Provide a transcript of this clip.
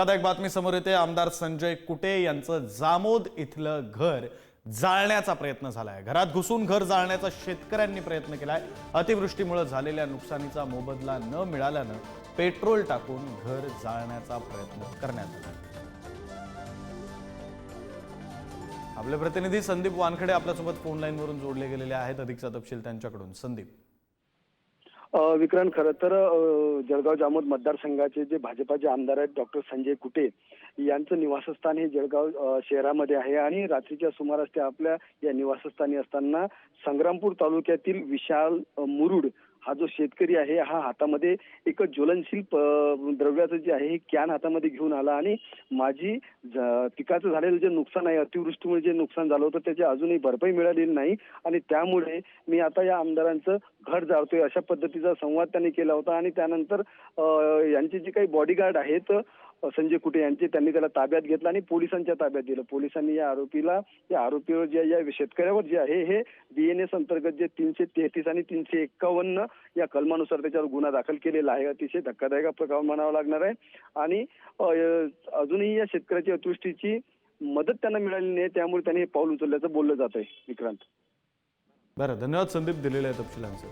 धक्कादायक बातमी समोर येते आमदार संजय कुटे यांचं जामोद इथलं घर जाळण्याचा प्रयत्न झालाय. घरात घुसून घर जाळण्याचा शेतकऱ्यांनी प्रयत्न केलाय. अतिवृष्टीमुळे झालेल्या नुकसानीचा मोबदला न मिळाल्यानं पेट्रोल टाकून घर जाळण्याचा प्रयत्न करण्यात आला. आपले प्रतिनिधी संदीप वानखडे आपल्यासोबत फोन लाईनवरून जोडले गेलेले आहेत. अधिकचा तपशील त्यांच्याकडून. संदीप. विक्रांत खरं तर जळगाव जामोद मतदारसंघाचे जे भाजपाचे आमदार आहेत डॉक्टर संजय कुटे यांचं निवासस्थान हे जळगाव शहरामध्ये आहे आणि रात्रीच्या सुमारास ते आपल्या या निवासस्थानी असताना संग्रामपूर तालुक्यातील विशाल मुरुड हा जो शेतकरी आहे हा हातामध्ये एक ज्वलनशील द्रव्याचं जे आहे हे कॅन हातामध्ये घेऊन आला आणि माझी पिकाचं झालेलं जे नुकसान आहे अतिवृष्टीमुळे जे नुकसान झालं होतं त्याची अजूनही भरपाई मिळालेली नाही. आणि त्यामुळे मी आता या आमदारांचं घर जाळतोय अशा पद्धतीचा संवाद त्यांनी केला होता. आणि त्यानंतर यांचे जे काही बॉडीगार्ड आहेत संजय कुटे यांचे त्यांनी त्याला ताब्यात घेतलं आणि पोलिसांच्या ताब्यात दिलं. पोलिसांनी या आरोपीला या आरोपीवर जे या शेतकऱ्यावर जे आहे हे बीएनएस अंतर्गत जे तीनशे तेहतीस आणि तीनशे एक्कावन्न या कलमानुसार त्याच्यावर गुन्हा दाखल केलेला आहे. अतिशय धक्कादायक प्रकार म्हणावा लागणार आहे. आणि अजूनही या शेतकऱ्याची अतिवृष्टीची मदत त्यांना मिळाली नाही. त्यामुळे त्यांनी हे पाऊल उचलल्याचं बोललं जात आहे. विक्रांत. बरं धन्यवाद संदीप दिलेल्या तपशिलांचे